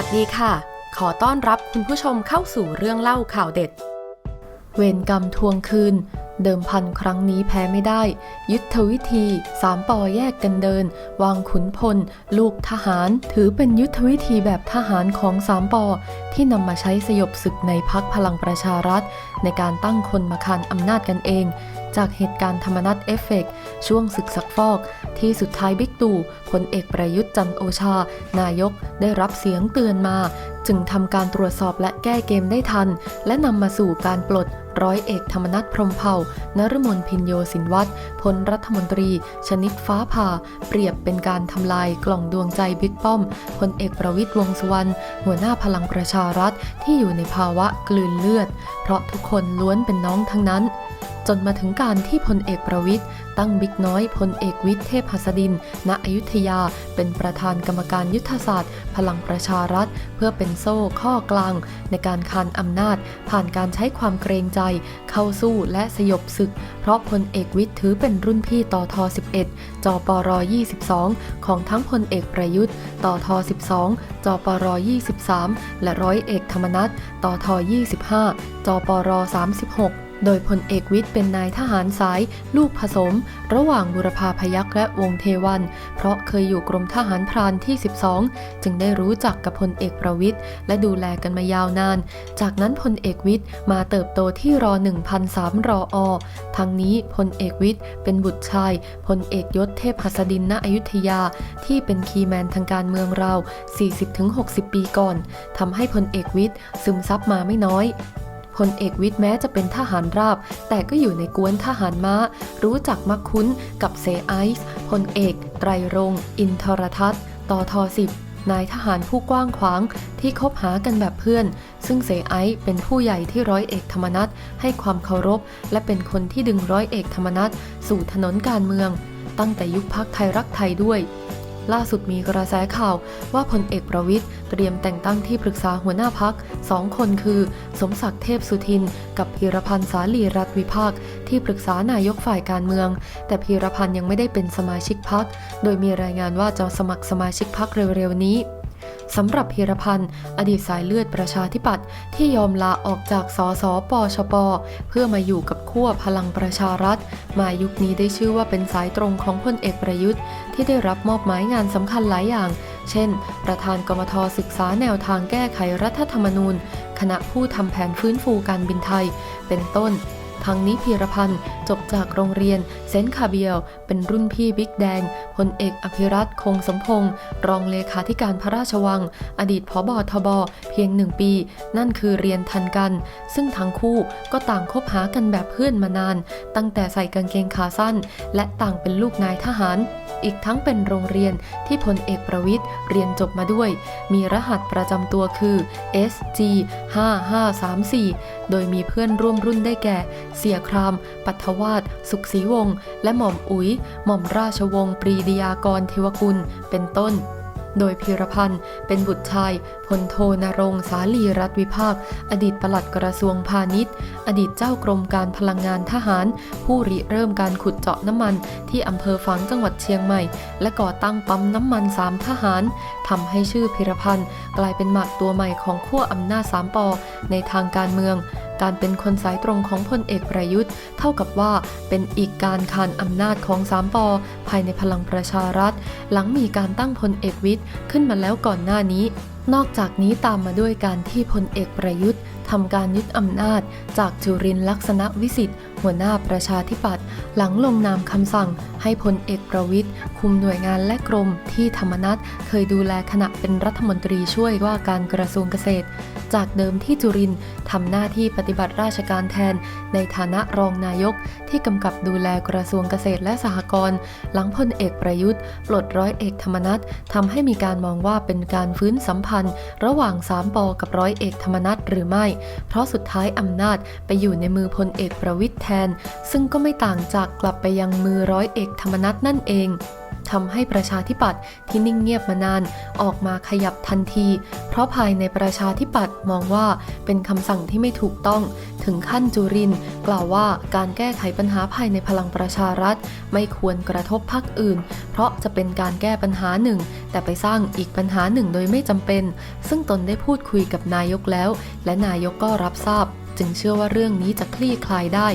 วัสดีค่ะ ขอต้อนรับคุณผู้ชมเข้าสู่เรื่องเล่าข่าวเด็ด เวรกรรมทวงคืน เดิมพันครั้งนี้แพ้ไม่ได้ ยุทธวิธีสามปอแยกกันเดิน วางขุนพล ลูกทหาร ถือเป็นยุทธวิธีแบบทหารของสามปอ ที่นำมาใช้สยบศึกในพักพลังประชารัฐ ในการตั้งคนมาคานอำนาจกันเอง จากเหตุการณ์ธรรมนัตเอฟเฟกต์ช่วงศึกซักฟอก ที่สุดท้ายบิ๊กตู่พลเอกประยุทธ์จันโอชา นายกได้รับเสียงเตือนมา จึงทำการตรวจสอบและแก้เกมได้ทัน และนำมาสู่การปลด ร้อยเอกธรรมนัฐพรมเผ่านฤมลพินโยสินวัตรพลรัฐมนตรี ชนิดฟ้าผ่า เปรียบเป็นการทำลายกล่องดวงใจบิ๊กป้อมพลเอกประวิตยวงษ์สุวรรณหัวหน้าพลังประชารัฐที่อยู่ในภาวะกลืนเลือด เพราะทุกคนล้วนเป็นน้องทั้งนั้นจนมาถึงการที่พลเอกประวิทย์ตั้งบิ๊กน้อยพลเอกวิทย์เทพหัสดิน ณอยุธยา เป็นประธานกรรมการยุทธศาสตร์ พลังประชารัฐ เพื่อเป็นโซ่ข้อกลาง ในการคานอำนาจ ผ่านการใช้ความเกรงใจเข้าสู้และสยบศึก เพราะพลเอกวิทย์ถือเป็นรุ่นพี่ต่อทอ11จปร22 ของทั้งพลเอกประยุทธ์ต่อทอ12จปร23 และร้อยเอกธรรมนัฐต่อทอ25จปร36 โดยพลเอกวิทย์เป็นนายทหารสาย ลูกผสม ระหว่างบุรพาพยัคฆ์และวงเทวัน เพราะเคยอยู่กรมทหารพรานที่ 12 จึงได้รู้จักกับพลเอกประวิทย์และดูแลกันมายาวนาน จากนั้นพลเอกวิทย์มาเติบโตที่รอ1003รออทั้งนี้พลเอกวิทย์เป็นบุตรชายพลเอกยศเทพหัสดินณอยุธยาที่เป็นคีแมนทางการเมืองเรา 40-60 ปีก่อนทำให้พลเอกวิทย์ซึมซับมาไม่น้อย พลเอกวิทย์แม้จะเป็นทหารราบ แต่ก็อยู่ในกวนทหารม้า รู้จักมักคุ้นกับเซไอซ์พลเอก ไตรรงอินทรทัศน์ตอทอสิบนายทหารผู้กว้างขวางที่คบหากันแบบเพื่อน ซึ่งเสไอซ์เป็นผู้ใหญ่ที่ร้อยเอกธรรมนัฐให้ความเคารพ และเป็นคนที่ดึงร้อยเอกธรรมนัฐสู่ถนนการเมือง ตั้งแต่ยุคพักไทยรักไทยด้วย ล่าสุดมีกระแสข่าวว่าพลเอกประวิทย์เตรียมแต่งตั้งที่ปรึกษาหัวหน้าพักสองคนคือ สมศักดิ์เทพสุทิน กับพีรพันธ์สาลีรัฐวิภาค ที่ปรึกษานายกฝ่ายการเมือง แต่พีรพันธ์ยังไม่ได้เป็นสมาชิกพัก โดยมีรายงานว่าจะสมัครสมาชิกพักเร็วๆนี้ สำหรับพีรพันธ์อดีตสายเลือดประชาธิปัตย์ที่ยอมลาออกจากสสปชป เพื่อมาอยู่กับขั้วพลังประชารัฐ มายุคนี้ได้ชื่อว่าเป็นสายตรงของพลเอกประยุทธ์ ที่ได้รับมอบหมายงานสำคัญหลายอย่าง เช่น ประธานกมทศึกษาแนวทางแก้ไขรัฐธรรมนูญ คณะผู้ทำแผนฟื้นฟูการบินไทย เป็นต้น ทั้งนี้พีรพันธ์จบจากโรงเรียนเซนคาเบียล เป็นรุ่นพี่บิ๊กแดงพลเอกอภิรัตคงสมพงศ์รองเลขาธิการพระราชวัง อดีตผบทบเพียงหนึ่งปี นั่นคือเรียนทันกัน ซึ่งทั้งคู่ก็ต่างคบหากันแบบเพื่อนมานาน ตั้งแต่ใส่กางเกงขาสั้น และต่างเป็นลูกนายทหาร อีกทั้งเป็นโรงเรียนที่พลเอกประวิทย์เรียนจบมาด้วย มีรหัสประจำตัวคือ SG 5534 โดยมีเพื่อนร่วมรุ่นได้แก่เสียคราม ปัทวาสสุขศรีวงศ์และหม่อมอุ๋ย หม่อมราชวงศ์ปรีดียากรเทวกุล เป็นต้น โดยพีรพันธ์เป็นบุตรชายพลโทนรงสาลีรัฐวิภาค อดีตปลัดกระทรวงพาณิชย์ อดีตเจ้ากรมการพลังงานทหาร ผู้ริเริ่มการขุดเจาะน้ำมันที่อำเภอฝางจังหวัดเชียงใหม่ และก่อตั้งปั๊มน้ำมันสามทหารทำให้ชื่อพีรพันธ์กลายเป็นหมากตัวใหม่ของขั้วอำนาจสามปอในทางการเมือง การเป็นคนสายตรงของพลเอกประยุทธ์ เท่ากับว่าเป็นอีกการคานอำนาจของสามปอภายในพลังประชารัฐ หลังมีการตั้งพลเอกวิทย์ขึ้นมาแล้วก่อนหน้านี้ นอกจากนี้ตามมาด้วยการที่พลเอกประยุทธ์ทำการยึดอำนาจจากจุรินลักษณะวิสิทธิ์ หัวหน้าประชาธิปัตย์หลังลงนามคำสั่งให้พลเอกประวิทย์คุมหน่วยงานและกรมที่ธรรมนัฐเคยดูแลขณะเป็นรัฐมนตรีช่วยว่าการกระทรวงเกษตร จากเดิมที่จุรินทำหน้าที่ปฏิบัติราชการแทน ในฐานะรองนายกที่กำกับดูแลกระทรวงเกษตรและสหกรณ์หลังพลเอกประยุทธ์ปลดร้อยเอกธรรมนัฐทำให้มีการมองว่าเป็นการฟื้นสัมพันธ์ ระหว่างสามปอกับร้อยเอกธรรมนัฐหรือไม่ เพราะสุดท้ายอำนาจไปอยู่ในมือพลเอกประวิทย์ทน ซึ่งก็ไม่ต่างจากกลับไปยังมือร้อยเอกธรรมนัฐนั่นเองทำให้ประชาธิปัตย์ที่นิ่งเงียบมานานออกมาขยับทันที เพราะภายในประชาธิปัตย์มองว่าเป็นคำสั่งที่ไม่ถูกต้อง ถึงขั้นจุรินกล่าวว่าการแก้ไขปัญหาภายในพลังประชารัฐ ไม่ควรกระทบพรรคอื่น เพราะจะเป็นการแก้ปัญหาหนึ่ง แต่ไปสร้างอีกปัญหาหนึ่งโดยไม่จำเป็น ซึ่งตนได้พูดคุยกับนายกแล้ว และนายกก็รับทราบ จึงเชื่อว่าเรื่องนี้จะคลี่คลายได้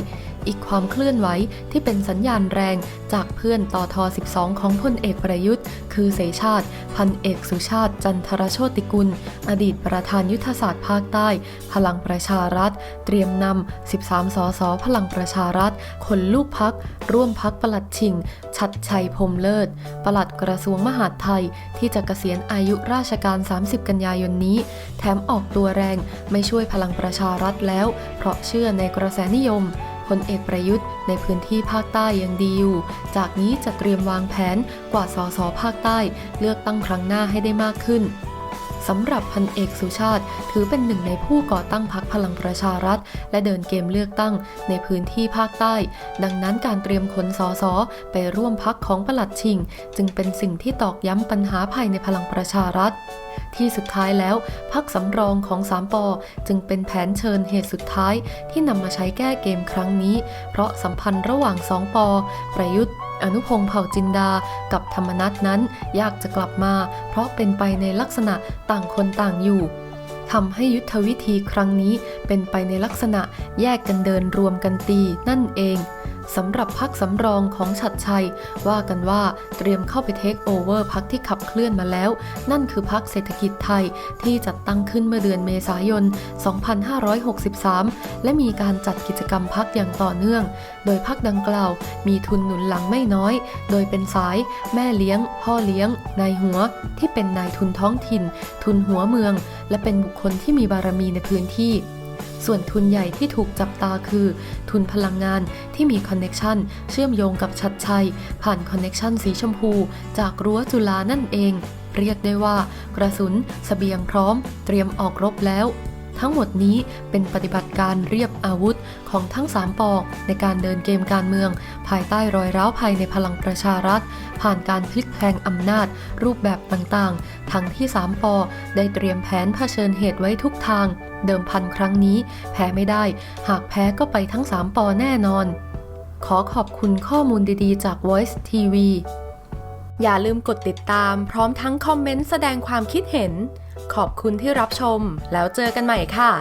อีกความเคลื่อนไหวที่เป็นสัญญาณแรงจากเพื่อนต่อทอ12 ของพลเอกประยุทธ์ คือเสชาติ พันเอกสุชาติจันทรโชติกุล อดีตประธานยุทธศาสตร์ภาคใต้ พลังประชารัฐ เตรียมนำ 13 สสพลังประชารัฐ คนลูกพัก ร่วมพักประหลัดชิง ชัดชัยพรมเลิศประหลัดกระทรวงมหาดไทย ที่จะเกษียณอายุราชการ 30 กันยายนนี้ แถมออกตัวแรงไม่ช่วยพลังประชารัฐแล้ว เพราะเชื่อในกระแสนิยม พลเอกประยุทธ์ในพื้นที่ภาคใต้ยังดีอยู่ จากนี้จะเตรียมวางแผนกว่าสสภาคใต้ เลือกตั้งครั้งหน้าให้ได้มากขึ้น สำหรับพันเอกสุชาติ ถือเป็นหนึ่งในผู้ก่อตั้งพักพลังประชารัฐ และเดินเกมเลือกตั้งในพื้นที่ภาคใต้ ดังนั้นการเตรียมขนสสไปร่วมพักของประหลัดชิง จึงเป็นสิ่งที่ตอกย้ำปัญหาภายในพลังประชารัฐที่สุดท้ายแล้วพักสำรองของสามปอจึงเป็นแผนเชิญเหตุสุดท้ายที่นำมาใช้แก้เกมครั้งนี้ เพราะสัมพันธ์ระหว่างสองปอประยุทธ์ อนุพงษ์เผ่าจินดา กับธรรมนัตนั้นยากจะกลับมา เพราะเป็นไปในลักษณะต่างคนต่างอยู่ทำให้ยุทธวิธีครั้งนี้เป็นไปในลักษณะแยกกันเดินรวมกันตีนั่นเอง สำหรับพักสำรองของชัดชัย ว่ากันว่าเตรียมเข้าไปเทคโอเวอร์พักที่ขับเคลื่อนมาแล้ว นั่นคือพักเศรษฐกิจไทยที่จัดตั้งขึ้นเมื่อเดือนเมษายน 2563 และมีการจัดกิจกรรมพักอย่างต่อเนื่อง โดยพักดังกล่าว มีทุนหนุนหลังไม่น้อย โดยเป็นสาย แม่เลี้ยง พ่อเลี้ยง นายหัว ที่เป็นนายทุนท้องถิ่น ทุนหัวเมือง และเป็นบุคคลที่มีบารมีในพื้นที่ ส่วนทุนใหญ่ที่ถูกจับตาคือ ทุนพลังงานที่มีคอนเน็ชันเชื่อมโยงกับชัดชัย ผ่านคอนเน็ชันสีชมพู จากรั้วจุฬานั่นเอง เรียกได้ว่า กระสุนสเสบียงพร้อม เตรียมออกรบแล้วทั้งหมดนี้เป็นปฏิบัติการเรียบอาวุธของทั้งสามปอกในการเดินเกมการเมือง ภายใต้รอยร้าวภายในพลังประชารัฐ ผ่านการพลิกแพลงอำนาจ รูปแบบต่างๆ ทั้งที่สามปอได้เตรียมแผนเผชิญเหตุไว้ทุกทาง เดิมพันครั้งนี้ แพ้ไม่ได้ หากแพ้ก็ไปทั้งสามปอแน่นอน ขอขอบคุณข้อมูลดีๆ จาก Voice TV อย่าลืมกดติดตาม พร้อมทั้งคอมเมนต์แสดงความคิดเห็น ขอบคุณที่รับชม แล้วเจอกันใหม่ค่ะ